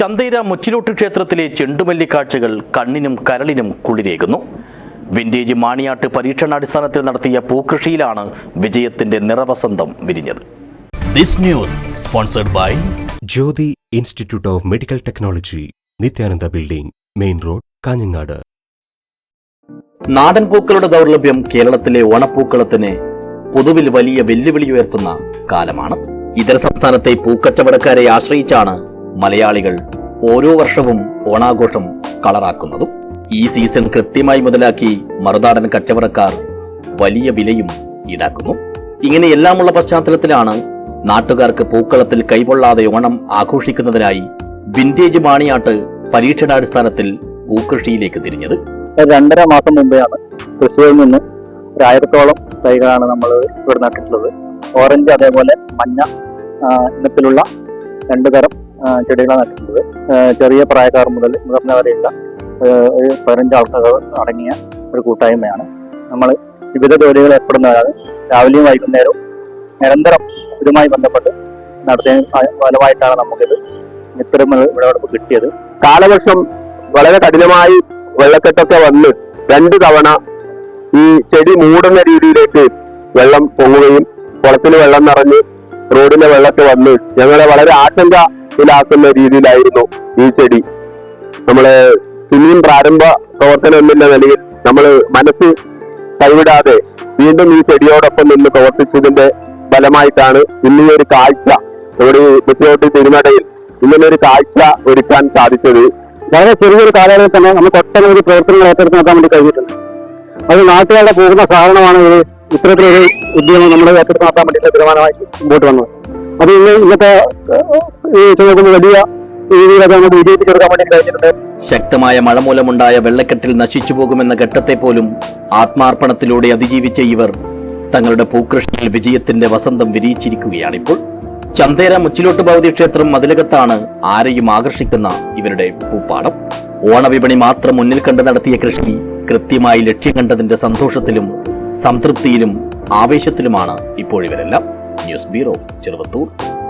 ചന്തയിര മുച്ചിലോട്ട് ക്ഷേത്രത്തിലെ ചെണ്ടുമല്ലി കാഴ്ചകൾ കണ്ണിനും കരളിനും കുളിരേകുന്നു. വിന്റേജ് മാണിയാട്ട് പരീക്ഷണാടിസ്ഥാനത്തിൽ നടത്തിയ പൂക്കൃഷിയിലാണ് വിജയത്തിന്റെ നിറവസന്തം വിരിഞ്ഞത്. This news sponsored by Jyothi institute of medical technology Nithyananda building main road Kanhangad. നാടൻ പൂക്കളുടെ ദൗർലഭ്യം കേരളത്തിലെ ഓണപ്പൂക്കളത്തിന് പൊതുവിൽ വലിയ വെല്ലുവിളി ഉയർത്തുന്ന കാലമാണ്. ഇതര സംസ്ഥാനത്തെ പൂക്കച്ചവടക്കാരെ ആശ്രയിച്ചാണ് മലയാളികൾ ഓരോ വർഷവും ഓണാഘോഷം കളറാക്കുന്നതും ഈ സീസൺ കൃത്യമായി മുതലാക്കി മറുനാടൻ കച്ചവടക്കാർ വലിയ വിലയും ഈടാക്കുന്നു. ഇങ്ങനെയെല്ലാമുള്ള പശ്ചാത്തലത്തിലാണ് നാട്ടുകാർക്ക് പൂക്കളത്തിൽ കൈകൊള്ളാതെ ഓണം ആഘോഷിക്കുന്നതിനായി വിന്റേജ് മാണിയാട്ട് പരീക്ഷണാടിസ്ഥാനത്തിൽ പൂക്കൃഷിയിലേക്ക് തിരിഞ്ഞത്. രണ്ടര മാസം മുമ്പെയാണ് തൃശ്ശൂരിൽ നിന്ന് ഒരായിരത്തോളം തൈകളാണ് നമ്മൾ ഇവിടെ നട്ടിട്ടുള്ളത്. ഓറഞ്ച് അതേപോലെ മഞ്ഞ ഇനത്തിലുള്ള രണ്ടു തരം ചെടികളാണ് നട്ടിട്ടുള്ളത്. ചെറിയ പ്രായക്കാർ മുതൽ മുതിർന്നവരെയുള്ള ഒരു പതിനഞ്ച് ആൾക്കാർ അടങ്ങിയ ഒരു കൂട്ടായ്മയാണ്. നമ്മൾ വിവിധ ജോലികൾ ഏർപ്പെടുന്നവരാണ്. രാവിലെയും വൈകുന്നേരവും നിരന്തരം ഇതുമായി ബന്ധപ്പെട്ട് നടത്തിയ ഫലമായിട്ടാണ് നമുക്കിത് ഇത്തരം വിളവെടുപ്പ് കിട്ടിയത്. കാലവർഷം വളരെ കഠിനമായി വെള്ളക്കെട്ടൊക്കെ വന്ന് രണ്ട് തവണ ഈ ചെടി മൂടുന്ന രീതിയിലേക്ക് വെള്ളം പൊങ്ങുകയും കുളത്തിൽ വെള്ളം നിറഞ്ഞ് റോഡിലെ വെള്ളമൊക്കെ വന്ന് ഞങ്ങളെ വളരെ ആശങ്കയിലാക്കുന്ന രീതിയിലായിരുന്നു ഈ ചെടി. നമ്മൾ പിന്നെയും പ്രാരംഭ പ്രവർത്തനം എന്ന നിലയിൽ നമ്മൾ മനസ്സ് കൈവിടാതെ വീണ്ടും ഈ ചെടിയോടൊപ്പം നിന്ന് പ്രവർത്തിച്ചതിന്റെ ഫലമായിട്ടാണ് ഇന്ന് ഈ ഒരു കാഴ്ച നമ്മുടെ കൊച്ചിലോട്ട് തിരുനടയിൽ ഇങ്ങനൊരു കാഴ്ച ഒരുക്കാൻ സാധിച്ചത്. വളരെ ചെറിയൊരു കാലയളവിൽ തന്നെ നമുക്ക് ഒട്ടനവധി പ്രവർത്തനങ്ങൾ ഏറ്റെടുത്ത് നടത്താൻ വേണ്ടി കഴിഞ്ഞിട്ടുണ്ട്. അത് നാട്ടുകാരുടെ പൂർണ സഹകരണമാണ് ഇത്. ഇത്തരത്തിലൊരു ഉദ്യമം നമ്മൾ ഏറ്റെടുത്ത് നടത്താൻ വേണ്ടിയിട്ട് തീരുമാനമായി മുമ്പോട്ട് വന്നത്. അത് ഇന്ന് ഇന്നത്തെ ശക്തമായ മഴ മൂലമുണ്ടായ വെള്ളക്കെട്ടിൽ നശിച്ചു പോകുമെന്ന ഘട്ടത്തെ പോലും ആത്മാർപ്പണത്തിലൂടെ അതിജീവിച്ച ഇവർ തങ്ങളുടെ പൂക്കൃഷിയിൽ വിജയത്തിന്റെ വസന്തം വിരിയിച്ചിരിക്കുകയാണ് ഇപ്പോൾ ചന്തേര മുച്ചിലോട്ട് ഭൗതി ക്ഷേത്രം മതിലകത്താണ് ആരെയും ആകർഷിക്കുന്ന ഇവരുടെ പൂപ്പാടം. ഓണവിപണി മാത്രം മുന്നിൽ കണ്ട് നടത്തിയ കൃഷി കൃത്യമായി ലക്ഷ്യം കണ്ടതിന്റെ സന്തോഷത്തിലും സംതൃപ്തിയിലും ആവേശത്തിലുമാണ് ഇപ്പോഴിവരെല്ലാം ന്യൂസ് ബ്യൂറോ ചെറുവത്തൂർ.